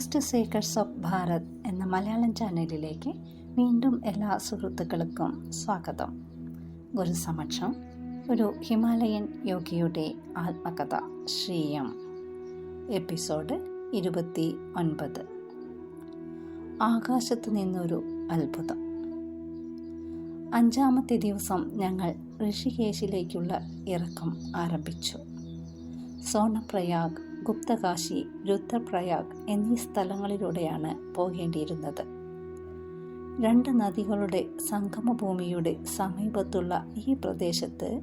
First seekers of Bharat എന്ന മലയാളം ചാനലിലേക്ക് വീണ്ടും എല്ലാ സുഹൃത്തുക്കൾക്കും സ്വാഗതം. ഗുരുസമക്ഷം ഒരു ഹിമാലയൻ യോഗിയുടെ ആത്മകഥ ശ്രീയം. എപ്പിസോഡ് ഇരുപത്തി ഒൻപത് ആകാശത്ത് നിന്നൊരു അത്ഭുതം. അഞ്ചാമത്തെ ദിവസം ഞങ്ങൾ ഋഷികേശിലേക്കുള്ള ഇറക്കം ആരംഭിച്ചു. സോണപ്രയാഗ് ഗുപ്തകാശി രുദ്രപ്രയാഗ് എന്നീ സ്ഥലങ്ങളിലൂടെയാണ് പോകേണ്ടിയിരുന്നത്. രണ്ട് നദികളുടെ സംഗമഭൂമിയുടെ സമീപത്തുള്ള ഈ പ്രദേശത്ത്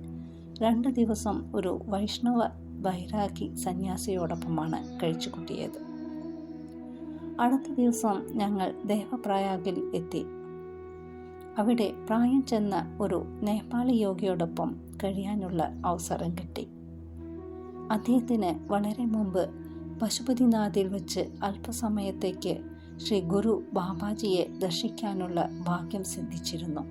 രണ്ട് ദിവസം ഒരു വൈഷ്ണവ ബൈരാഗി സന്യാസിയോടൊപ്പമാണ് കഴിച്ചുകൂട്ടിയത്. അടുത്ത ദിവസം ഞങ്ങൾ ദേവപ്രയാഗിൽ എത്തി. അവിടെ പ്രായം ചെന്ന ഒരു നേപ്പാളി യോഗിയോടൊപ്പം കഴിയാനുള്ള അവസരം കിട്ടി. അദ്ദേഹത്തിന് വളരെ മുമ്പ് പശുപതിനാഥിൽ വച്ച് അല്പസമയത്തേക്ക് ശ്രീ ഗുരു ബാബാജിയെ ദർശിക്കാനുള്ള ഭാഗ്യം സിദ്ധിച്ചിരുന്നു.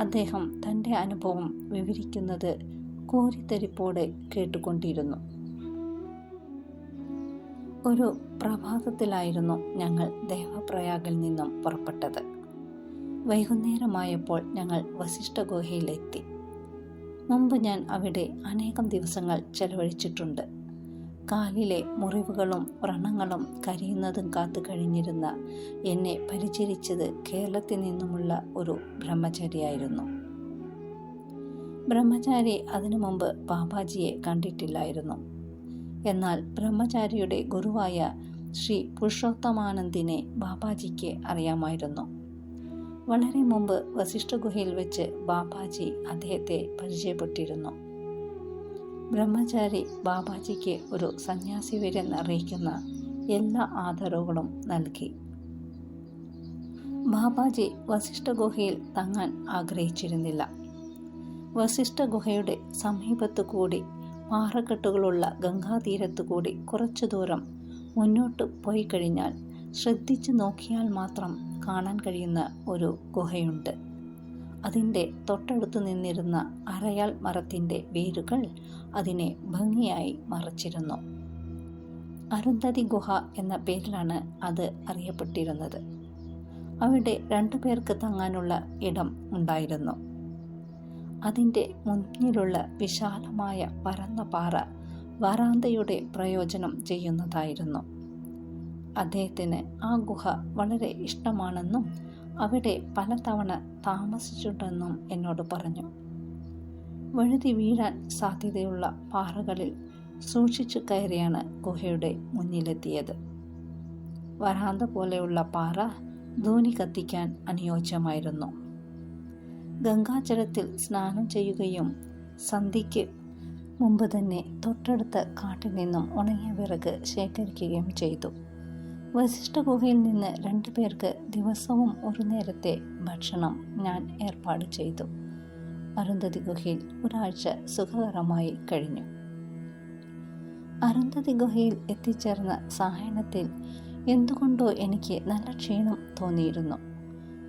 അദ്ദേഹം തന്റെ അനുഭവം വിവരിക്കുന്നത് കോരിത്തരിപ്പോടെ കേട്ടുകൊണ്ടിരുന്നു. ഒരു പ്രഭാതത്തിലായിരുന്നു ഞങ്ങൾ ദേവപ്രയാഗിൽ നിന്നും പുറപ്പെട്ടത്. വൈകുന്നേരമായപ്പോൾ ഞങ്ങൾ വസിഷ്ഠ ഗുഹയിലെത്തി മുമ്പ് ഞാൻ അവിടെ അനേകം ദിവസങ്ങൾ ചെലവഴിച്ചിട്ടുണ്ട്. കാലിലെ മുറിവുകളും വ്രണങ്ങളും കരിയുന്നതും കാത്തു കഴിഞ്ഞിരുന്ന എന്നെ പരിചരിച്ചത് കേരളത്തിൽ നിന്നുമുള്ള ഒരു ബ്രഹ്മചാരിയായിരുന്നു. ബ്രഹ്മചാരി അതിനു മുമ്പ് ബാബാജിയെ കണ്ടിട്ടില്ലായിരുന്നു. എന്നാൽ ബ്രഹ്മചാരിയുടെ ഗുരുവായ ശ്രീ പുരുഷോത്തമാനന്ദിനെ ബാബാജിക്ക് അറിയാമായിരുന്നു. വളരെ മുമ്പ് വസിഷ്ഠ ഗുഹയിൽ വെച്ച് ബാബാജി അദ്ദേഹത്തെ പരിചയപ്പെട്ടിരുന്നു. ബ്രഹ്മചാരി ബാബാജിക്ക് ഒരു സന്യാസി വരെന്ന് അറിയിക്കുന്ന എല്ലാ ആദരവുകളും നൽകി. ബാബാജി വസിഷ്ഠ ഗുഹയിൽ തങ്ങാൻ ആഗ്രഹിച്ചിരുന്നില്ല. വസിഷ്ഠ ഗുഹയുടെ സമീപത്തു കൂടി പാറക്കെട്ടുകളുള്ള ഗംഗാതീരത്തു കൂടി കുറച്ചു ദൂരം മുന്നോട്ട് പോയി കഴിഞ്ഞാൽ ശ്രദ്ധിച്ചു നോക്കിയാൽ മാത്രം കാണാൻ കഴിയുന്ന ഒരു ഗുഹയുണ്ട്. അതിന്റെ തൊട്ടടുത്ത് നിന്നിരുന്ന അരയാൽ മരത്തിന്റെ വേരുകൾ അതിനെ ഭംഗിയായി മറച്ചിരുന്നു. അരുന്ധതി ഗുഹ എന്ന പേരിലാണ് അത് അറിയപ്പെട്ടിരുന്നത്. അവിടെ രണ്ടു പേർക്ക് തങ്ങാനുള്ള ഇടം ഉണ്ടായിരുന്നു. അതിന്റെ മുന്നിലുള്ള വിശാലമായ പരന്ന പാറ വരാന്തയുടെ പ്രയോജനം ചെയ്യുന്നതായിരുന്നു. അദ്ദേഹത്തിന് ആ ഗുഹ വളരെ ഇഷ്ടമാണെന്നും അവിടെ പലതവണ താമസിച്ചിട്ടുണ്ടെന്നും എന്നോട് പറഞ്ഞു. വഴുതി വീഴാൻ സാധ്യതയുള്ള പാറകളിൽ സൂക്ഷിച്ചു കയറിയാണ് ഗുഹയുടെ മുന്നിലെത്തിയത്. വരാന്ത പോലെയുള്ള പാറ ധൂനി കത്തിക്കാൻ അനുയോജ്യമായിരുന്നു. ഗംഗാജലത്തിൽ സ്നാനം ചെയ്യുകയും സന്ധ്യയ്ക്ക് മുമ്പ് തന്നെ തൊട്ടടുത്ത കാട്ടിൽ നിന്നും ഉണങ്ങിയ വിറക് ശേഖരിക്കുകയും ചെയ്തു. വസിഷ്ഠ ഗുഹയിൽ നിന്ന് രണ്ടു പേർക്ക് ദിവസവും ഒരു നേരത്തെ ഭക്ഷണം ഞാൻ ഏർപ്പാട് ചെയ്തു. അരുന്ധതി ഗുഹയിൽ ഒരാഴ്ച സുഖകരമായി കഴിഞ്ഞു. അരുന്ധതി ഗുഹയിൽ എത്തിച്ചേർന്ന സഹായത്തിൽ എന്തുകൊണ്ടോ എനിക്ക് നല്ല ക്ഷീണം തോന്നിയിരുന്നു.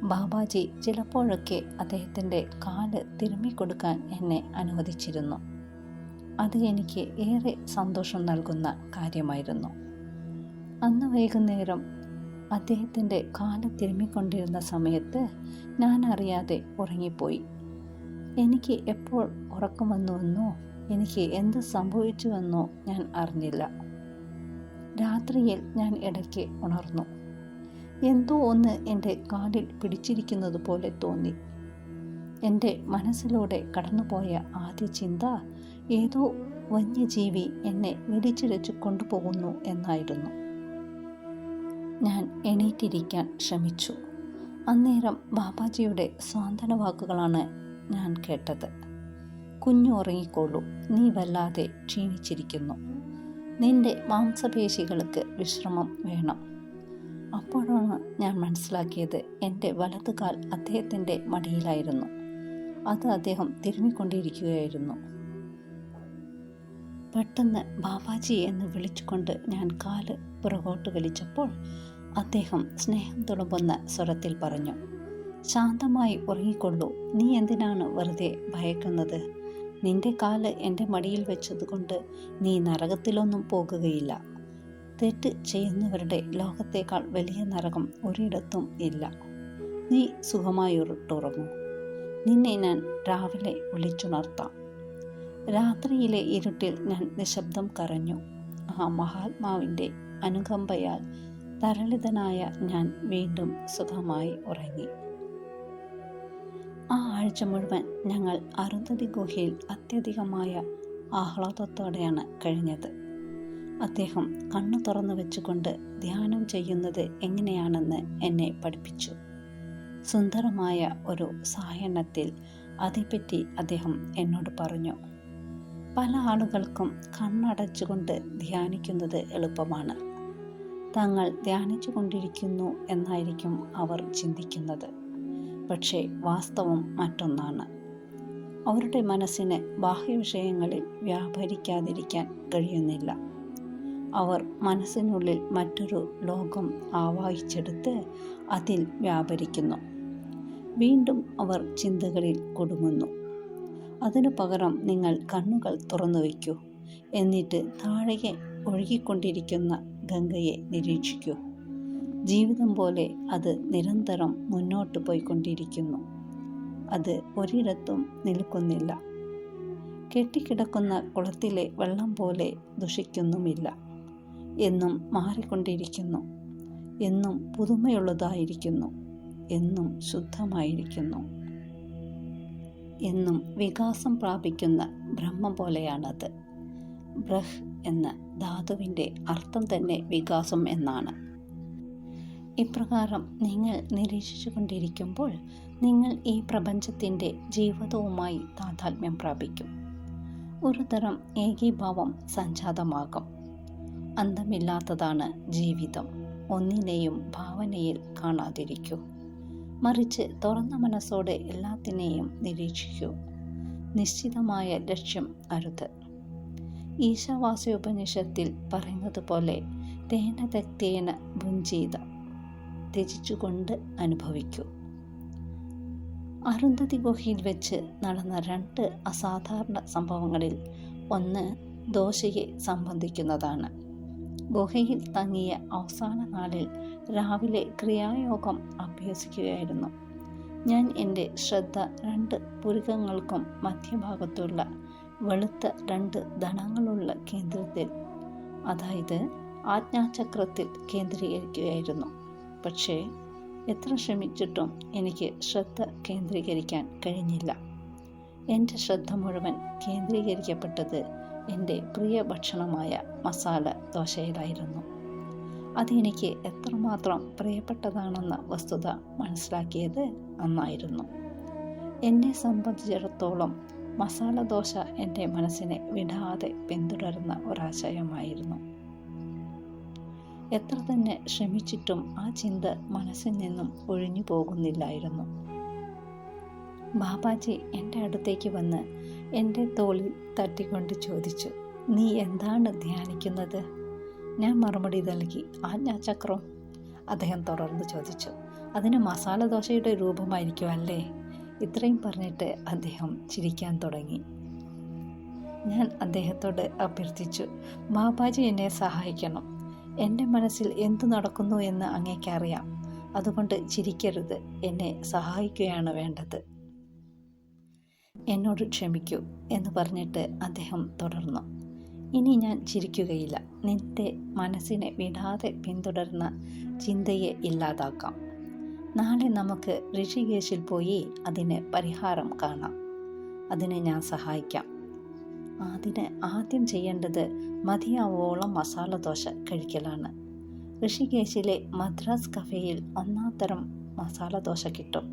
ബാബാജി ചിലപ്പോഴൊക്കെ അദ്ദേഹത്തിന്റെ കാൽ തിരുമ്മിക്കൊടുക്കാൻ എന്നെ അനുവദിച്ചിരുന്നു. അത് എനിക്ക് ഏറെ സന്തോഷം നൽകുന്ന കാര്യമായിരുന്നു. അന്ന് വൈകുന്നേരം അദ്ദേഹത്തിന്റെ കാൽ തിരുമ്മിക്കൊണ്ടിരുന്ന സമയത്ത് ഞാൻ അറിയാതെ ഉറങ്ങിപ്പോയി. എനിക്ക് എപ്പോൾ ഉറക്കം വന്നുവെന്നോ എനിക്ക് എന്ത് സംഭവിച്ചുവെന്നോ ഞാൻ അറിഞ്ഞില്ല. രാത്രിയിൽ ഞാൻ ഇടയ്ക്ക് ഉണർന്നു. എന്തോ ഒന്ന് എന്റെ കാലിൽ പിടിച്ചിരിക്കുന്നത് പോലെ തോന്നി. എന്റെ മനസ്സിലൂടെ കടന്നുപോയ ആദ്യ ചിന്ത ഏതോ വന്യജീവി എന്നെ വെടിച്ചിരച്ചു കൊണ്ടുപോകുന്നു എന്നായിരുന്നു. ഞാൻ എണീറ്റിരിക്കാൻ ശ്രമിച്ചു. അന്നേരം ബാബാജിയുടെ സ്വാന്തന വാക്കുകളാണ് ഞാൻ കേട്ടത്. കുഞ്ഞു ഉറങ്ങിക്കോളൂ നീ വല്ലാതെ ക്ഷീണിച്ചിരിക്കുന്നു. നിന്റെ മാംസപേശികൾക്ക് വിശ്രമം വേണം. അപ്പോഴാണ് ഞാൻ മനസ്സിലാക്കിയത് എന്റെ വലതുകാൽ അദ്ദേഹത്തിന്റെ മടിയിലായിരുന്നു. അത് അദ്ദേഹം തിരുമ്മിക്കൊണ്ടിരിക്കുകയായിരുന്നു. പെട്ടെന്ന് ബാബാജി എന്ന് വിളിച്ചുകൊണ്ട് ഞാൻ കാൽ പുറകോട്ട് വലിച്ചപ്പോൾ അദ്ദേഹം സ്നേഹം തുളുമ്പുന്ന സ്വരത്തിൽ പറഞ്ഞു ശാന്തമായി ഉറങ്ങിക്കൊള്ളൂ. നീ എന്തിനാണ് വെറുതെ ഭയക്കുന്നത്? നിന്റെ കാൽ എന്റെ മടിയിൽ വെച്ചതുകൊണ്ട് നീ നരകത്തിലൊന്നും പോകുകയില്ല. തെറ്റ് ചെയ്യുന്നവരുടെ ലോകത്തേക്കാൾ വലിയ നരകം ഒരിടത്തും ഇല്ല. നീ സുഖമായി ഉരുട്ടുറങ്ങൂ നിന്നെ ഞാൻ രാവിലെ വിളിച്ചുണർത്താം. രാത്രിയിലെ ഇരുട്ടിൽ ഞാൻ നിശബ്ദം കരഞ്ഞു. ആ മഹാത്മാവിന്റെ അനുകമ്പയാൽ തരളിതനായ ഞാൻ വീണ്ടും സുഖമായി ഉറങ്ങി. ആ ആഴ്ച മുഴുവൻ ഞങ്ങൾ അരുന്ധതി ഗുഹയിൽ അത്യധികമായ ആഹ്ലാദത്തോടെയാണ് കഴിഞ്ഞത്. അദ്ദേഹം കണ്ണു തുറന്നു വെച്ചുകൊണ്ട് ധ്യാനം ചെയ്യുന്നത് എങ്ങനെയാണെന്ന് എന്നെ പഠിപ്പിച്ചു. സുന്ദരമായ ഒരു സായണത്തിൽ അതേപ്പറ്റി അദ്ദേഹം എന്നോട് പറഞ്ഞു പല ആളുകൾക്കും കണ്ണടച്ചുകൊണ്ട് ധ്യാനിക്കുന്നത് എളുപ്പമാണ്. തങ്ങൾ ധ്യാനിച്ചു കൊണ്ടിരിക്കുന്നു എന്നായിരിക്കും അവർ ചിന്തിക്കുന്നത്. പക്ഷേ വാസ്തവം മറ്റൊന്നാണ്. അവരുടെ മനസ്സിന് ബാഹ്യവിഷയങ്ങളിൽ വ്യാപരിക്കാതിരിക്കാൻ കഴിയുന്നില്ല. അവർ മനസ്സിനുള്ളിൽ മറ്റൊരു ലോകം ആവാഹിച്ചെടുത്ത് അതിൽ വ്യാപരിക്കുന്നു. വീണ്ടും അവർ ചിന്തകളിൽ കൊടുങ്ങുന്നു. അതിനു പകരം നിങ്ങൾ കണ്ണുകൾ തുറന്നു വയ്ക്കൂ എന്നിട്ട് താഴെ ഒഴുകിക്കൊണ്ടിരിക്കുന്ന ഗംഗയെ നിരീക്ഷിക്കൂ. ജീവിതം പോലെ അത് നിരന്തരം മുന്നോട്ട് പോയിക്കൊണ്ടിരിക്കുന്നു. അത് ഒരിടത്തും നിൽക്കുന്നില്ല. കെട്ടിക്കിടക്കുന്ന കുളത്തിലെ വെള്ളം പോലെ ദുഷിക്കുന്നുമില്ല. എന്നും മാറിക്കൊണ്ടിരിക്കുന്നു. എന്നും പുതുമയുള്ളതായിരിക്കുന്നു. എന്നും ശുദ്ധമായിരിക്കുന്നു. എന്നും വികാസം പ്രാപിക്കുന്ന ബ്രഹ്മം പോലെയാണത്. ബ്രഹ് എന്ന ധാതുവിന്റെ അർത്ഥം തന്നെ വികാസം എന്നാണ്. ഇപ്രകാരം നിങ്ങൾ നിരീക്ഷിച്ചു കൊണ്ടിരിക്കുമ്പോൾ നിങ്ങൾ ഈ പ്രപഞ്ചത്തിന്റെ ജീവിതവുമായി താതാത്മ്യം പ്രാപിക്കും. ഒരു തരം ഏകീഭാവം സംജാതമാകും. അന്തമില്ലാത്തതാണ് ജീവിതം. ഒന്നിനെയും ഭാവനയിൽ കാണാതിരിക്കൂ. മറിച്ച് തുറന്ന മനസ്സോടെ എല്ലാത്തിനെയും നിരീക്ഷിക്കൂ. നിശ്ചിതമായ ലക്ഷ്യം അരുത്. ഈശാവാസ്യോപനിഷത്തിൽ പറയുന്നത് പോലെ തേന തക്തേന ഭുഞ്ചീത ത്യജിച്ചുകൊണ്ട് അനുഭവിക്കൂ. അരുന്ധതി ഗുഹയിൽ വെച്ച് നടന്ന രണ്ട് അസാധാരണ സംഭവങ്ങളിൽ ഒന്ന് ദോശയെ സംബന്ധിക്കുന്നതാണ്. ഗുഹയിൽ തങ്ങിയ അവസാന നാളിൽ രാവിലെ ക്രിയായോഗം അഭ്യസിക്കുകയായിരുന്നു. ഞാൻ എന്റെ ശ്രദ്ധ രണ്ട് പുരുകങ്ങൾക്കും മധ്യഭാഗത്തുള്ള വെളുത്ത രണ്ട് ധനങ്ങളുള്ള കേന്ദ്രത്തിൽ അതായത് ആജ്ഞാചക്രത്തിൽ കേന്ദ്രീകരിക്കുകയായിരുന്നു. പക്ഷേ എത്ര ശ്രമിച്ചിട്ടും എനിക്ക് ശ്രദ്ധ കേന്ദ്രീകരിക്കാൻ കഴിഞ്ഞില്ല. എന്റെ ശ്രദ്ധ മുഴുവൻ കേന്ദ്രീകരിക്കപ്പെട്ടത് എന്റെ പ്രിയ ഭക്ഷണമായ മസാല ദോശയിലായിരുന്നു. അതെനിക്ക് എത്രമാത്രം പ്രിയപ്പെട്ടതാണെന്ന വസ്തുത മനസ്സിലാക്കിയത് അന്നായിരുന്നു എന്നെ സംബന്ധിച്ചിടത്തോളം മസാല ദോശ എന്റെ മനസ്സിനെ വിടാതെ പിന്തുടരുന്ന ഒരാശയമായിരുന്നു. എത്ര തന്നെ ശ്രമിച്ചിട്ടും ആ ചിന്ത മനസ്സിൽ നിന്നും ഒഴിഞ്ഞു പോകുന്നില്ലായിരുന്നു. ബാബാജി എന്റെ അടുത്തേക്ക് വന്ന് എന്റെ തോളിൽ തട്ടിക്കൊണ്ട് ചോദിച്ചു നീ എന്താണ് ധ്യാനിക്കുന്നത്? ഞാൻ മറുപടി നൽകി ആജ്ഞാചക്രം. അദ്ദേഹം തുടർന്ന് ചോദിച്ചു അതിന് മസാല ദോശയുടെ രൂപമായിരിക്കും അല്ലേ ഇത്രയും പറഞ്ഞിട്ട് അദ്ദേഹം ചിരിക്കാൻ തുടങ്ങി. ഞാൻ അദ്ദേഹത്തോട് അഭ്യർത്ഥിച്ചു ബാബാജി എന്നെ സഹായിക്കണം. എന്റെ മനസ്സിൽ എന്തു നടക്കുന്നു എന്ന് അങ്ങേക്കറിയാം അതുകൊണ്ട് ചിരിക്കരുത്. എന്നെ സഹായിക്കുകയാണ് വേണ്ടത്. എന്നോട് ക്ഷമിക്കൂ എന്ന് പറഞ്ഞിട്ട് അദ്ദേഹം തുടർന്നു. ഇനി ഞാൻ ചിരിക്കുകയില്ല. നിന്റെ മനസ്സിനെ വിടാതെ പിന്തുടർന്ന ചിന്തയെ ഇല്ലാതാക്കാം. നാളെ നമുക്ക് ഋഷികേശിൽ പോയി അതിന് പരിഹാരം കാണാം. അതിന് ഞാൻ സഹായിക്കാം. അതിന് ആദ്യം ചെയ്യേണ്ടത് മതിയാവോളം മസാല ദോശ കഴിക്കലാണ്. ഋഷികേശിലെ മദ്രാസ് കഫേയിൽ ഒന്നാം തരം മസാല ദോശ കിട്ടും.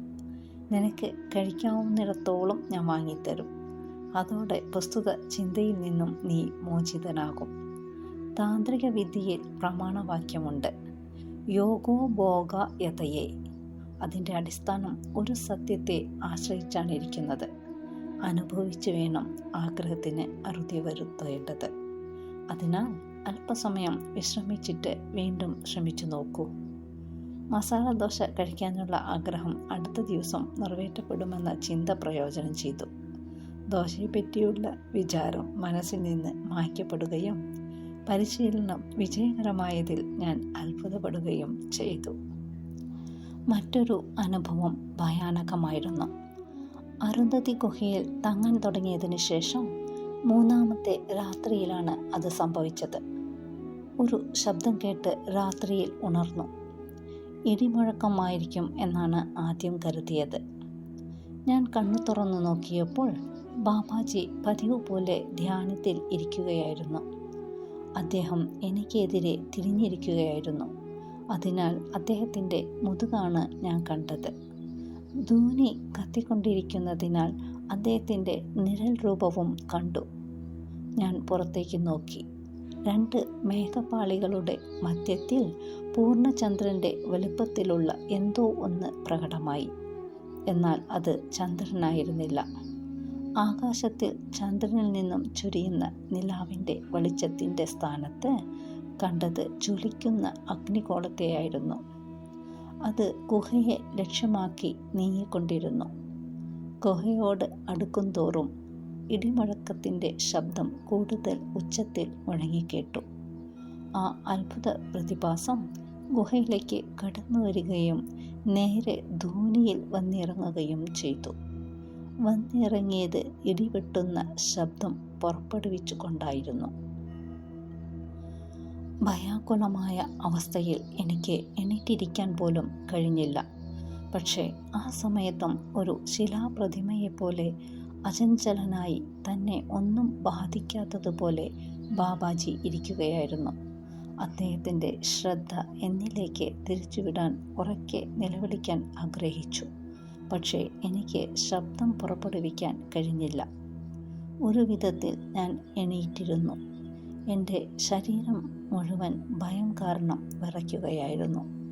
നിനക്ക് കഴിക്കാവുന്നിടത്തോളം ഞാൻ വാങ്ങിത്തരും. അതോടെ പ്രസ്തുത ചിന്തയിൽ നിന്നും നീ മോചിതനാകും. താന്ത്രിക വിദ്യയിൽ പ്രമാണവാക്യമുണ്ട്. യോഗോ ഭോഗ യഥയെ അതിന്റെ അടിസ്ഥാനം ഒരു സത്യത്തെ ആശ്രയിച്ചാണ് ഇരിക്കുന്നത്. അനുഭവിച്ചു വേണം ആഗ്രഹത്തിന് അറുതി വരുത്തേണ്ടത്. അതിനാൽ അല്പസമയം വിശ്രമിച്ചിട്ട് വീണ്ടും ശ്രമിച്ചു നോക്കൂ. മസാല ദോശ കഴിക്കാനുള്ള ആഗ്രഹം അടുത്ത ദിവസം നിറവേറ്റപ്പെടുമെന്ന ചിന്ത പ്രയോജനം ചെയ്തു. ദോശയെപ്പറ്റിയുള്ള വിചാരം മനസ്സിൽ നിന്ന് മായ്ക്കപ്പെടുകയും പരിശീലനം വിജയകരമായതിൽ ഞാൻ അത്ഭുതപ്പെടുകയും ചെയ്തു. മറ്റൊരു അനുഭവം ഭയാനകമായിരുന്നു. അരുന്ധതി ഗുഹയിൽ തങ്ങാൻ തുടങ്ങിയതിനു ശേഷം മൂന്നാമത്തെ രാത്രിയിലാണ് അത് സംഭവിച്ചത്. ഒരു ശബ്ദം കേട്ട് രാത്രിയിൽ ഉണർന്നു. ഇടിമുഴക്കമായിരിക്കും എന്നാണ് ആദ്യം കരുതിയത്. ഞാൻ കണ്ണു തുറന്നു നോക്കിയപ്പോൾ ബാബാജി പതിവ് പോലെ ധ്യാനത്തിൽ ഇരിക്കുകയായിരുന്നു. അദ്ദേഹം എനിക്കെതിരെ തിരിഞ്ഞിരിക്കുകയായിരുന്നു. അതിനാൽ അദ്ദേഹത്തിന്റെ മുതുകാണ് ഞാൻ കണ്ടത്. ധൂനി കത്തിക്കൊണ്ടിരിക്കുന്നതിനാൽ അദ്ദേഹത്തിന്റെ നിഴൽ രൂപവും കണ്ടു. ഞാൻ പുറത്തേക്ക് നോക്കി. രണ്ട് മേഘപാളികളുടെ മധ്യത്തിൽ പൂർണചന്ദ്രന്റെ വലുപ്പത്തിലുള്ള എന്തോ ഒന്ന് പ്രകടമായി. എന്നാൽ അത് ചന്ദ്രനായിരുന്നില്ല. ആകാശത്തിൽ ചന്ദ്രനിൽ നിന്നും ചുരിയുന്ന നിലാവിന്റെ വെളിച്ചത്തിന്റെ സ്ഥാനത്ത് കണ്ടത് ജ്വലിക്കുന്ന അഗ്നികോളത്തെയായിരുന്നു. അത് ഗുഹയെ ലക്ഷ്യമാക്കി നീങ്ങിക്കൊണ്ടിരുന്നു. ഗുഹയോട് അടുക്കുംതോറും ഇടിമുഴക്കത്തിന്റെ ശബ്ദം കൂടുതൽ ഉച്ചത്തിൽ മുഴങ്ങിക്കേട്ടു. ആ അത്ഭുത പ്രതിഭാസം ഗുഹയിലേക്ക് കടന്നു വരികയും നേരെ ധൂനിയിൽ വന്നിറങ്ങുകയും ചെയ്തു. വന്നിറങ്ങിയത് ഇടിവെട്ടുന്ന ശബ്ദം പുറപ്പെടുവിച്ചുകൊണ്ടായിരുന്നു. ഭയാകുലമായ അവസ്ഥയിൽ എനിക്ക് എണീറ്റിരിക്കാൻ പോലും കഴിഞ്ഞില്ല. പക്ഷേ ആ സമയത്തും ഒരു ശിലാപ്രതിമയെപ്പോലെ അചഞ്ചലനായി തന്നെ ഒന്നും ബാധിക്കാത്തതുപോലെ ബാബാജി ഇരിക്കുകയായിരുന്നു. അദ്ദേഹത്തിന്റെ ശ്രദ്ധ എന്നിലേക്ക് തിരിച്ചുവിടാൻ ഉറക്കെ നിലവിളിക്കാൻ ആഗ്രഹിച്ചു. പക്ഷേ എനിക്ക് ശബ്ദം പുറപ്പെടുവിക്കാൻ കഴിഞ്ഞില്ല. ഒരു വിധത്തിൽ ഞാൻ എണീറ്റിരുന്നു. എന്റെ ശരീരം മുഴുവൻ ഭയം കാരണം വിറയ്ക്കുകയായിരുന്നു.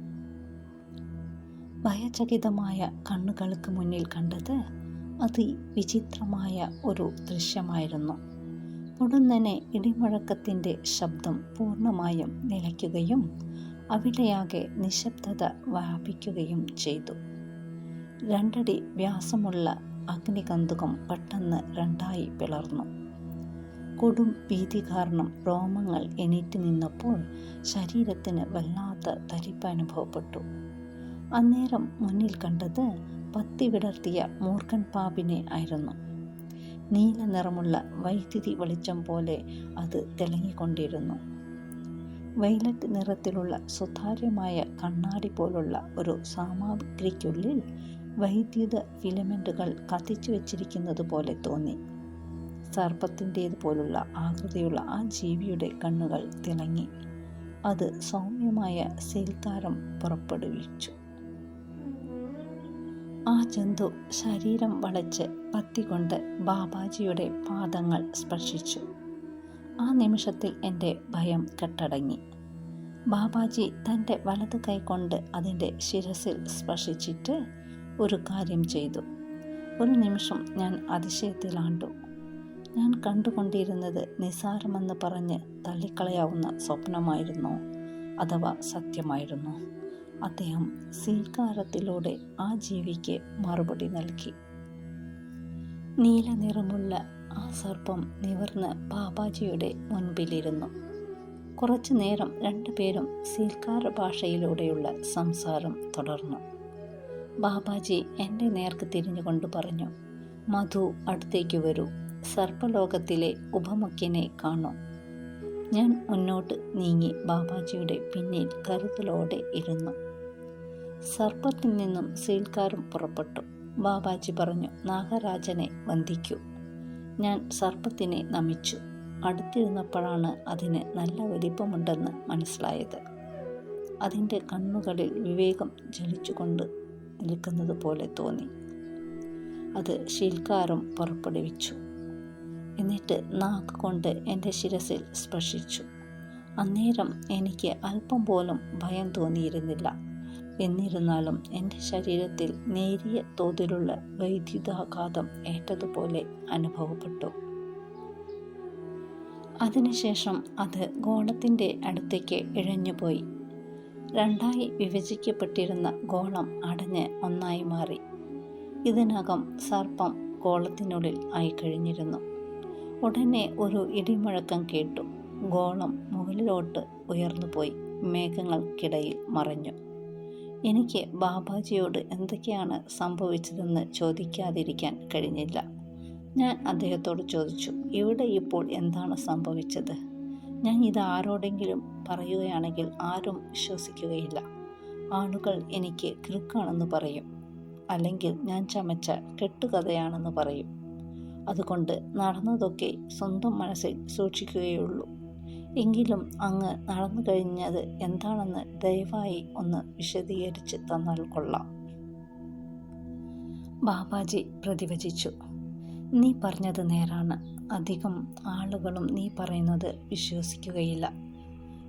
ഭയചകിതമായ കണ്ണുകൾക്ക് മുന്നിൽ കണ്ടത് അതിവിചിത്രമായ ഒരു ദൃശ്യമായിരുന്നു. പൊടുന്നനെ ഇടിമുഴക്കത്തിന്റെ ശബ്ദം പൂർണമായും നിലയ്ക്കുകയും അവിടെയാകെ നിശബ്ദത വ്യാപിക്കുകയും ചെയ്തു. രണ്ടടി വ്യാസമുള്ള അഗ്നികന്തുകം പെട്ടെന്ന് രണ്ടായി പിളർന്നു. കൊടും ഭീതി കാരണം രോമങ്ങൾ എണീറ്റ് നിന്നപ്പോൾ ശരീരത്തിന് വല്ലാത്ത തരിപ്പ് അനുഭവപ്പെട്ടു. അന്നേരം മുന്നിൽ കണ്ടത് പത്തി വിടർത്തിയ മൂർഖൻ പാമ്പിനെ ആയിരുന്നു. നീല നിറമുള്ള വൈദ്യുതി വെളിച്ചം പോലെ അത് തിളങ്ങിക്കൊണ്ടിരുന്നു. വയലറ്റ് നിറത്തിലുള്ള സുതാര്യമായ കണ്ണാടി പോലുള്ള ഒരു സാമഗ്രിക്കുള്ളിൽ വൈദ്യുത ഫിലമെന്റുകൾ കത്തിച്ചു വച്ചിരിക്കുന്നത് പോലെ തോന്നി. സർപ്പത്തിന്റേതുപോലുള്ള ആകൃതിയുള്ള ആ ജീവിയുടെ കണ്ണുകൾ തിളങ്ങി. അത് സൗമ്യമായ സീൽക്കാരം പുറപ്പെടുവിച്ചു. ആ ജന്തു ശരീരം വളച്ച് പത്തികൊണ്ട് ബാബാജിയുടെ പാദങ്ങൾ സ്പർശിച്ചു. ആ നിമിഷത്തിൽ എന്റെ ഭയം കെട്ടടങ്ങി. ബാബാജി തന്റെ വലത് കൈകൊണ്ട് അതിന്റെ ശിരസിൽ സ്പർശിച്ചിട്ട് ഒരു കാര്യം ചെയ്തു. ഒരു നിമിഷം ഞാൻ അതിശയത്തിലാണ്ടു. ഞാൻ കണ്ടുകൊണ്ടിരുന്നത് നിസാരമെന്ന് പറഞ്ഞ് തള്ളിക്കളയാവുന്ന സ്വപ്നമായിരുന്നോ. അഥവാ സത്യമായിരുന്നു. അദ്ദേഹം സീൽക്കാരത്തിലൂടെ ആ ജീവിക്ക് മറുപടി നൽകി. നീലനിറമുള്ള ആ സർപ്പം നിവർന്ന് ബാബാജിയുടെ മുൻപിലിരുന്നു. കുറച്ചു നേരം രണ്ടുപേരും സീൽക്കാര ഭാഷയിലൂടെയുള്ള സംസാരം തുടർന്നു. ബാബാജി എന്റെ നേർക്ക് തിരിഞ്ഞുകൊണ്ട് പറഞ്ഞു മധു അടുത്തേക്ക് വരൂ. സർപ്പലോകത്തിലെ ഉപമുഖ്യനെ കാണും. ഞാൻ മുന്നോട്ട് നീങ്ങി ബാബാജിയുടെ പിന്നിൽ കരുതലോടെ ഇരുന്നു. സർപ്പത്തിൽ നിന്നും സീൽക്കാരും പുറപ്പെട്ടു. ബാബാജി പറഞ്ഞു നാഗരാജനെ വന്ദിക്കൂ. ഞാൻ സർപ്പത്തിനെ നമിച്ചു. അടുത്തിരുന്നപ്പോഴാണ് അതിന് നല്ല വലിപ്പമുണ്ടെന്ന് മനസ്സിലായത്. അതിന്റെ കണ്ണുകളിൽ വിവേകം ജലിച്ചുകൊണ്ട് നിൽക്കുന്നത് പോലെ തോന്നി. അത് ശീൽക്കാരും പുറപ്പെടുവിച്ചു. എന്നിട്ട് നാക്ക് കൊണ്ട് എന്റെ ശിരസിൽ സ്പർശിച്ചു. അന്നേരം എനിക്ക് അല്പം പോലും ഭയം തോന്നിയിരുന്നില്ല. എന്നിരുന്നാലും എന്റെ ശരീരത്തിൽ നേരിയ തോതിലുള്ള വൈദ്യുതാഘാതം ഏറ്റതുപോലെ അനുഭവപ്പെട്ടു. അതിനുശേഷം അത് ഗോളത്തിന്റെ അടുത്തേക്ക് ഇഴഞ്ഞുപോയി. രണ്ടായി വിഭജിക്കപ്പെട്ടിരുന്ന ഗോളം അടഞ്ഞ് ഒന്നായി മാറി. ഇതിനകം സർപ്പം ഗോളത്തിനുള്ളിൽ ആയിക്കഴിഞ്ഞിരുന്നു. ഉടനെ ഒരു ഇടിമുഴക്കം കേട്ടു. ഗോളം മുകളിലോട്ട് ഉയർന്നുപോയി മേഘങ്ങൾക്കിടയിൽ മറഞ്ഞു. എനിക്ക് ബാബാജിയോട് എന്തൊക്കെയാണ് സംഭവിച്ചതെന്ന് ചോദിക്കാതിരിക്കാൻ കഴിഞ്ഞില്ല. ഞാൻ അദ്ദേഹത്തോട് ചോദിച്ചു ഇവിടെ ഇപ്പോൾ എന്താണ് സംഭവിച്ചത്? ഞാൻ ഇത് ആരോടെങ്കിലും പറയുകയാണെങ്കിൽ ആരും വിശ്വസിക്കുകയില്ല. ആളുകൾ എനിക്ക് കിറുക്കാണെന്ന് പറയും. അല്ലെങ്കിൽ ഞാൻ ചമച്ച കെട്ടുകഥയാണെന്ന് പറയും. അതുകൊണ്ട് നടന്നതൊക്കെ സ്വന്തം മനസ്സിൽ സൂക്ഷിക്കുകയുള്ളൂ. എങ്കിലും അങ്ങ് നടന്നു കഴിഞ്ഞത് എന്താണെന്ന് ദയവായി ഒന്ന് വിശദീകരിച്ച് തന്നാൽ കൊള്ളാം. ബാബാജി പ്രതിവചിച്ചു. നീ പറഞ്ഞത് നേരാണ്. അധികം ആളുകളും നീ പറയുന്നത് വിശ്വസിക്കുകയില്ല.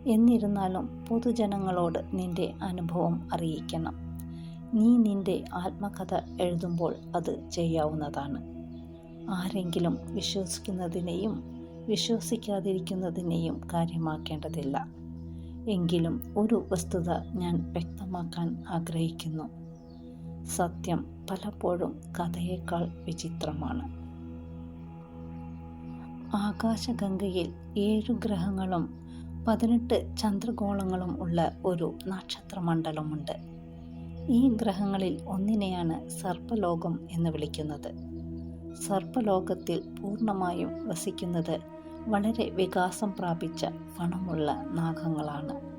എന്നിരുന്നാലും പൊതുജനങ്ങളോട് നിന്റെ അനുഭവം അറിയിക്കണം. നീ നിന്റെ ആത്മകഥ എഴുതുമ്പോൾ അത് ചെയ്യാവുന്നതാണ്. ആരെങ്കിലും വിശ്വസിക്കുന്നതിനെയും വിശ്വസിക്കാതിരിക്കുന്നതിനെയും കാര്യമാക്കേണ്ടതില്ല. എങ്കിലും ഒരു വസ്തുത ഞാൻ വ്യക്തമാക്കാൻ ആഗ്രഹിക്കുന്നു. സത്യം പലപ്പോഴും കഥയേക്കാൾ വിചിത്രമാണ്. ആകാശഗംഗയിൽ ഏഴു ഗ്രഹങ്ങളും പതിനെട്ട് ചന്ദ്രഗോളങ്ങളും ഉള്ള ഒരു നക്ഷത്രമണ്ഡലമുണ്ട്. ഈ ഗ്രഹങ്ങളിൽ ഒന്നിനെയാണ് സർപ്പലോകം എന്ന് വിളിക്കുന്നത്. സർപ്പലോകത്തിൽ പൂർണമായും വസിക്കുന്നത് വളരെ വികാസം പ്രാപിച്ച പണമുള്ള നാഗങ്ങളാണ്.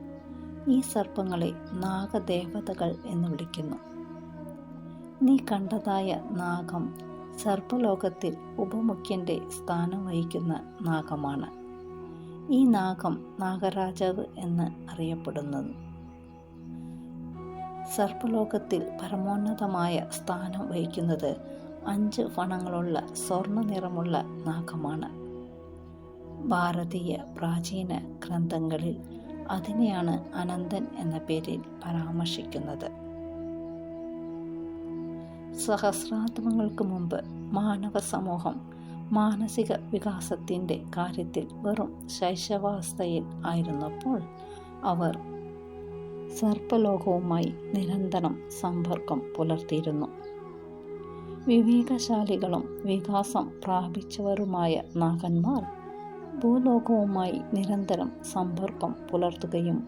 ഈ സർപ്പങ്ങളെ നാഗദേവതകൾ എന്ന് വിളിക്കുന്നു. നീ കണ്ടതായ നാഗം സർപ്പലോകത്തിൽ ഉപമുഖ്യന്റെ സ്ഥാനം വഹിക്കുന്ന നാഗമാണ്. ഈ നാഗം നാഗരാജാവ് എന്ന് അറിയപ്പെടുന്നു സർപ്പലോകത്തിൽ പരമോന്നതമായ സ്ഥാനം വഹിക്കുന്നത് അഞ്ച് ഫണങ്ങളുള്ള സ്വർണ നിറമുള്ള നാഗമാണ്. ഭാരതീയ പ്രാചീന ഗ്രന്ഥങ്ങളിൽ അതിനെയാണ് അനന്തൻ എന്ന പേരിൽ പരാമർശിക്കുന്നത്. സഹസ്രാത്മങ്ങൾക്ക് മുമ്പ് മാനവ സമൂഹം മാനസിക വികാസത്തിന്റെ കാര്യത്തിൽ വെറും ശൈശവാവസ്ഥയിൽ ആയിരുന്നപ്പോൾ അവർ സർപ്പലോകവുമായി നിരന്തരം സമ്പർക്കം പുലർത്തിയിരുന്നു. വിവേകശാലികളും വികാസം പ്രാപിച്ചവരുമായ നാഗന്മാർ ഭൂലോകവുമായി നിരന്തരം സമ്പർക്കം പുലർത്തുകയും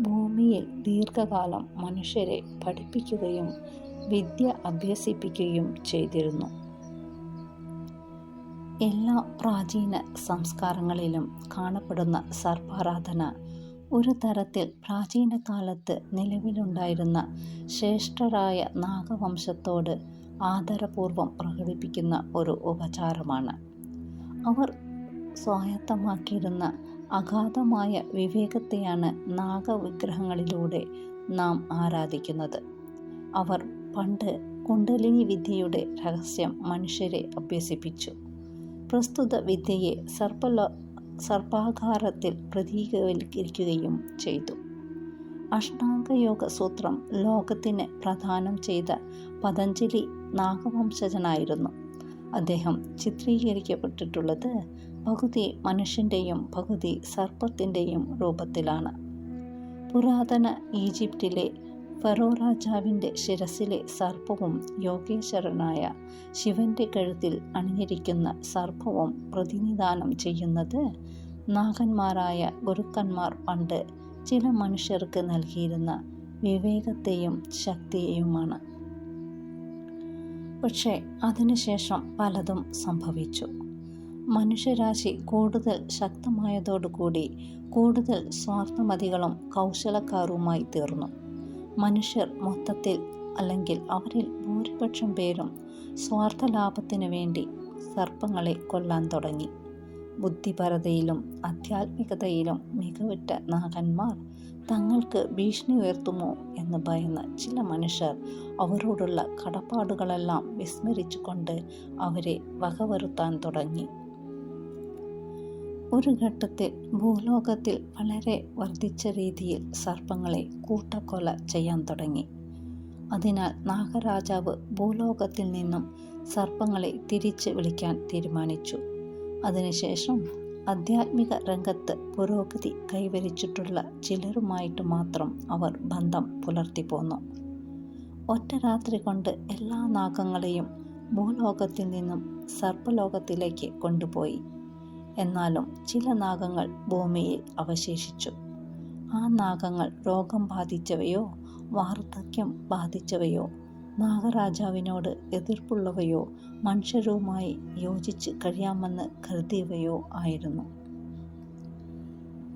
ഭൂമിയിൽ ദീർഘകാലം മനുഷ്യരെ പഠിപ്പിക്കുകയും വിദ്യ അഭ്യസിപ്പിക്കുകയും ചെയ്തിരുന്നു. എല്ലാ പ്രാചീന സംസ്കാരങ്ങളിലും കാണപ്പെടുന്ന സർപ്പാരാധന ഒരു തരത്തിൽ പ്രാചീന കാലത്ത് നിലവിലുണ്ടായിരുന്ന ശ്രേഷ്ഠരായ നാഗവംശത്തോട് ആദരപൂർവം പ്രകടിപ്പിക്കുന്ന ഒരു ഉപചാരമാണ്. അവർ സ്വായത്തമാക്കിയിരുന്ന അഗാധമായ വിവേകത്തെയാണ് നാഗവിഗ്രഹങ്ങളിലൂടെ നാം ആരാധിക്കുന്നത്. അവർ പണ്ട് കുണ്ടലിനി വിദ്യയുടെ രഹസ്യം മനുഷ്യരെ അഭ്യസിപ്പിച്ചു. പ്രസ്തുത വിദ്യയെ സർപ്പലോ സർപ്പാകാരത്തിൽ പ്രതീകവൽക്കരിക്കുകയും ചെയ്തു. അഷ്ടാംഗയോഗ സൂത്രം ലോകത്തിന് പ്രദാനം ചെയ്ത പതഞ്ജലി നാഗവംശജനായിരുന്നു. അദ്ദേഹം ചിത്രീകരിക്കപ്പെട്ടിട്ടുള്ളത് പകുതി മനുഷ്യന്റെയും പകുതി സർപ്പത്തിന്റെയും രൂപത്തിലാണ്. പുരാതന ഈജിപ്തിലെ ഫറോ രാജാവിന്റെ ശിരസിലെ സർപ്പവും യോഗേശ്വരനായ ശിവന്റെ കഴുത്തിൽ അണിഞ്ഞിരിക്കുന്ന സർപ്പവും പ്രതിനിധാനം ചെയ്യുന്നത് നാഗന്മാരായ ഗുരുക്കന്മാർ പണ്ട് ചില മനുഷ്യർക്ക് നൽകിയിരുന്ന വിവേകത്തെയും ശക്തിയെയുമാണ്. പക്ഷേ അതിനുശേഷം പലതും സംഭവിച്ചു. മനുഷ്യരാശി കൂടുതൽ ശക്തമായതോടുകൂടി കൂടുതൽ സ്വാർത്ഥമതികളും കൗശലക്കാരുമായി തീർന്നു. മനുഷ്യർ മൊത്തത്തിൽ അല്ലെങ്കിൽ അവരിൽ ഭൂരിപക്ഷം പേരും സ്വാർത്ഥ ലാഭത്തിനു വേണ്ടി സർപ്പങ്ങളെ കൊല്ലാൻ തുടങ്ങി. ബുദ്ധിപരതയിലും ആധ്യാത്മികതയിലും മികവുറ്റ നാഗന്മാർ തങ്ങൾക്ക് ഭീഷണി ഉയർത്തുമോ എന്ന് ഭയന്ന് ചില മനുഷ്യർ അവരോടുള്ള കടപ്പാടുകളെല്ലാം വിസ്മരിച്ചുകൊണ്ട് അവരെ വകവരുത്താൻ തുടങ്ങി. ഒരു ഘട്ടത്തിൽ ഭൂലോകത്തിൽ വളരെ വർദ്ധിച്ച രീതിയിൽ സർപ്പങ്ങളെ കൂട്ടക്കൊല ചെയ്യാൻ തുടങ്ങി. അതിനാൽ നാഗരാജാവ് ഭൂലോകത്തിൽ നിന്നും സർപ്പങ്ങളെ തിരിച്ച് വിളിക്കാൻ തീരുമാനിച്ചു. അതിനുശേഷം ആധ്യാത്മിക രംഗത്ത് പുരോഗതി കൈവരിച്ചിട്ടുള്ള ചിലരുമായിട്ട് മാത്രം അവർ ബന്ധം പുലർത്തി പോന്നു ഒറ്റ രാത്രി കൊണ്ട് എല്ലാ നാഗങ്ങളെയും ഭൂലോകത്തിൽ നിന്നും സർപ്പലോകത്തിലേക്ക് കൊണ്ടുപോയി. എന്നാലും ചില നാഗങ്ങൾ ഭൂമിയിൽ അവശേഷിച്ചു. ആ നാഗങ്ങൾ രോഗം ബാധിച്ചവയോ വാർദ്ധക്യം ബാധിച്ചവയോ നാഗരാജാവിനോട് എതിർപ്പുള്ളവയോ മനുഷ്യരുമായി യോജിച്ച് കഴിയാമെന്ന് കരുതിയവയോ ആയിരുന്നു.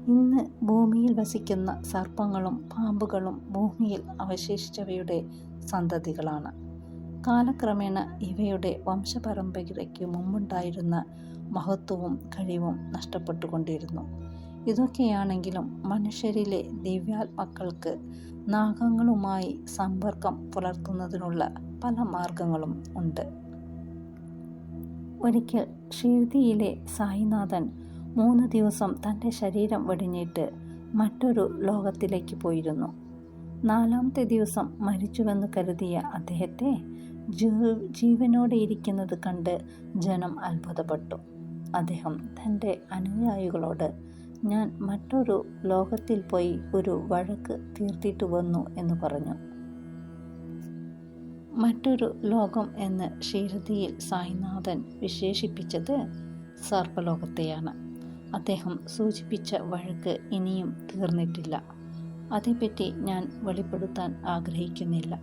ഇന്ന് ഭൂമിയിൽ വസിക്കുന്ന സർപ്പങ്ങളും പാമ്പുകളും ഭൂമിയിൽ അവശേഷിച്ചവയുടെ സന്തതികളാണ്. കാലക്രമേണ ഇവയുടെ വംശപരമ്പരയ്ക്ക് മുമ്പുണ്ടായിരുന്ന മഹത്വവും കഴിവും നഷ്ടപ്പെട്ടുകൊണ്ടിരുന്നു. ഇതൊക്കെയാണെങ്കിലും മനുഷ്യരിലെ ദിവ്യാത്മാക്കൾക്ക് നാഗങ്ങളുമായി സമ്പർക്കം പുലർത്തുന്നതിനുള്ള പല മാർഗങ്ങളും ഉണ്ട്. ഒരിക്കൽ ഷിർദിയിലെ സായിനാഥൻ മൂന്ന് ദിവസം തന്റെ ശരീരം വെടിഞ്ഞിട്ട് മറ്റൊരു ലോകത്തിലേക്ക് പോയിരുന്നു. നാലാമത്തെ ദിവസം മരിച്ചുവെന്ന് കരുതിയ അദ്ദേഹത്തെ ജീവനോടെ ഇരിക്കുന്നത് കണ്ട് ജനം അത്ഭുതപ്പെട്ടു. അദ്ദേഹം തന്റെ അനുയായികളോട് ഞാൻ മറ്റൊരു ലോകത്തിൽ പോയി ഒരു വഴക്ക് തീർത്തിട്ട് വന്നു എന്ന് പറഞ്ഞു. മറ്റൊരു ലോകം എന്ന് ക്ഷീരതിയിൽ സായിനാഥൻ വിശേഷിപ്പിച്ചത് സർപ്പലോകത്തെയാണ്. അദ്ദേഹം സൂചിപ്പിച്ച വഴക്ക് ഇനിയും തീർന്നിട്ടില്ല. അതേപ്പറ്റി ഞാൻ വെളിപ്പെടുത്താൻ ആഗ്രഹിക്കുന്നില്ല.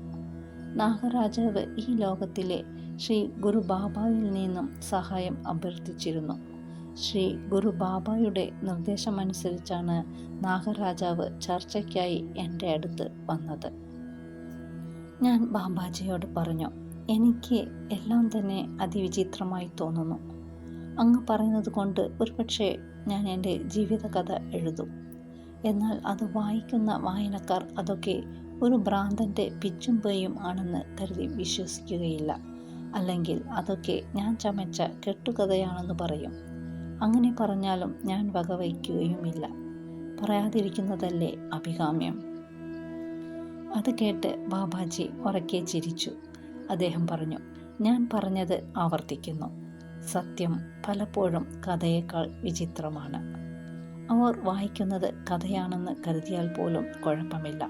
നാഗരാജാവ് ഈ ലോകത്തിലെ ശ്രീ ഗുരുബാബാവിൽ നിന്നും സഹായം അഭ്യർത്ഥിച്ചിരുന്നു. ശ്രീ ഗുരു ബാബായുടെ നിർദ്ദേശമനുസരിച്ചാണ് നാഗരാജാവ് ചർച്ചയ്ക്കായി എന്റെ അടുത്ത് വന്നത്. ഞാൻ ബാബാജിയോട് പറഞ്ഞു എനിക്ക് എല്ലാം തന്നെ അതിവിചിത്രമായി തോന്നുന്നു. അങ്ങ് പറയുന്നത് കൊണ്ട് ഒരുപക്ഷെ ഞാൻ എന്റെ ജീവിതകഥ എഴുതും. എന്നാൽ അത് വായിക്കുന്ന വായനക്കാർ അതൊക്കെ ഒരു ഭ്രാന്തന്റെ പിച്ചും പേയും ആണെന്ന് കരുതി വിശ്വസിക്കുകയില്ല. അല്ലെങ്കിൽ അതൊക്കെ ഞാൻ ചമച്ച കെട്ടുകഥയാണെന്ന് പറയും. അങ്ങനെ പറഞ്ഞാലും ഞാൻ വകവയ്ക്കുകയുമില്ല. പറയാതിരിക്കുന്നതല്ലേ അഭികാമ്യം? അത് കേട്ട് ബാബാജി ഉറക്കെ ചിരിച്ചു. അദ്ദേഹം പറഞ്ഞു ഞാൻ പറഞ്ഞത് ആവർത്തിക്കുന്നു. സത്യം പലപ്പോഴും കഥയേക്കാൾ വിചിത്രമാണ്. അവർ വായിക്കുന്നത് കഥയാണെന്ന് കരുതിയാൽ പോലും കുഴപ്പമില്ല.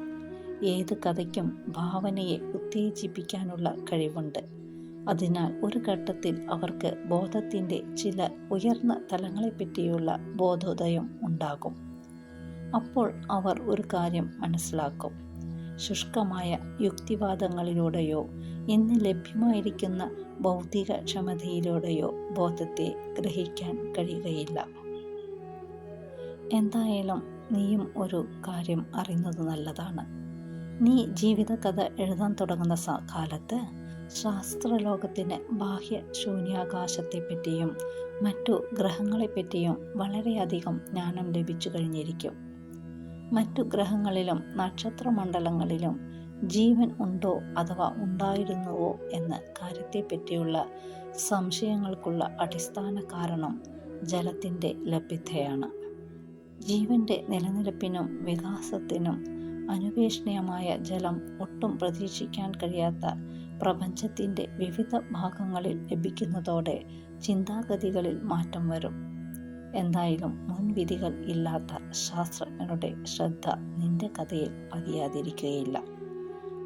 ഏത് കഥയ്ക്കും ഭാവനയെ ഉത്തേജിപ്പിക്കാനുള്ള കഴിവുണ്ട്. അതിനാൽ ഒരു ഘട്ടത്തിൽ അവർക്ക് ബോധത്തിന്റെ ചില ഉയർന്ന തലങ്ങളെപ്പറ്റിയുള്ള ബോധോദയം ഉണ്ടാകും. അപ്പോൾ അവർ ഒരു കാര്യം മനസ്സിലാക്കും. ശുഷ്കമായ യുക്തിവാദങ്ങളിലൂടെയോ ഇന്ന് ലഭ്യമായിരിക്കുന്ന ഭൗതിക ക്ഷമതയിലൂടെയോ ബോധത്തെ ഗ്രഹിക്കാൻ കഴിയുകയില്ല. എന്തായാലും നീയും ഒരു കാര്യം അറിയുന്നത് നല്ലതാണ്. നീ ജീവിതകഥ എഴുതാൻ തുടങ്ങുന്ന കാലത്ത് ശാസ്ത്രലോകത്തിന് ബാഹ്യ ശൂന്യാകാശത്തെപ്പറ്റിയും മറ്റു ഗ്രഹങ്ങളെപ്പറ്റിയും വളരെയധികം ജ്ഞാനം ലഭിച്ചു കഴിഞ്ഞിരിക്കും. മറ്റു ഗ്രഹങ്ങളിലും നക്ഷത്രമണ്ഡലങ്ങളിലും ജീവൻ ഉണ്ടോ അഥവാ ഉണ്ടായിരുന്നുവോ എന്ന കാര്യത്തെപ്പറ്റിയുള്ള സംശയങ്ങൾക്കുള്ള അടിസ്ഥാന കാരണം ജലത്തിന്റെ ലഭ്യതയാണ്. ജീവന്റെ നിലനിൽപ്പിനും വികാസത്തിനും അനുവേഷണീയമായ ജലം ഒട്ടും പ്രതീക്ഷിക്കാൻ കഴിയാത്ത പ്രപഞ്ചത്തിന്റെ വിവിധ ഭാഗങ്ങളിൽ ലഭിക്കുന്നതോടെ ചിന്താഗതികളിൽ മാറ്റം വരും. എന്തായാലും മുൻവിധികൾ ഇല്ലാത്ത ശാസ്ത്രജ്ഞരുടെ ശ്രദ്ധ നിന്റെ കഥയിൽ പതിയാതിരിക്കുകയില്ല.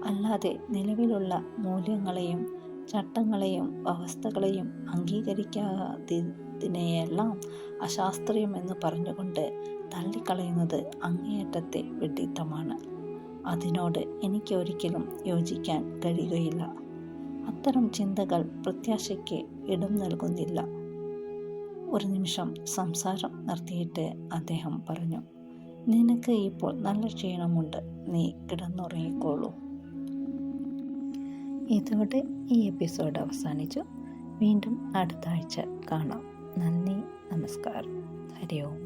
അല്ലാതെ നിലവിലുള്ള മൂല്യങ്ങളെയും ചട്ടങ്ങളെയും അവസ്ഥകളെയും അംഗീകരിക്കാതിനെയെല്ലാം അശാസ്ത്രീയമെന്ന് പറഞ്ഞുകൊണ്ട് തള്ളിക്കളയുന്നത് അങ്ങേയറ്റത്തെ വിഡിത്തമാണ് അതിനോട് എനിക്ക് ഒരിക്കലും യോജിക്കാൻ കഴിയുകയില്ല. അത്തരം ചിന്തകൾ പ്രത്യാശയ്ക്ക് ഇടം നൽകുന്നില്ല. ഒരു നിമിഷം സംസാരം നിർത്തിയിട്ട് അദ്ദേഹം പറഞ്ഞു നിനക്ക് ഇപ്പോൾ നല്ല ക്ഷീണമുണ്ട്. നീ കിടന്നുറങ്ങിക്കോളൂ. ഇതോടെ ഈ എപ്പിസോഡ് അവസാനിച്ചു. വീണ്ടും അടുത്ത ആഴ്ച കാണാം. നന്ദി നമസ്കാരം. ഹരി ഓം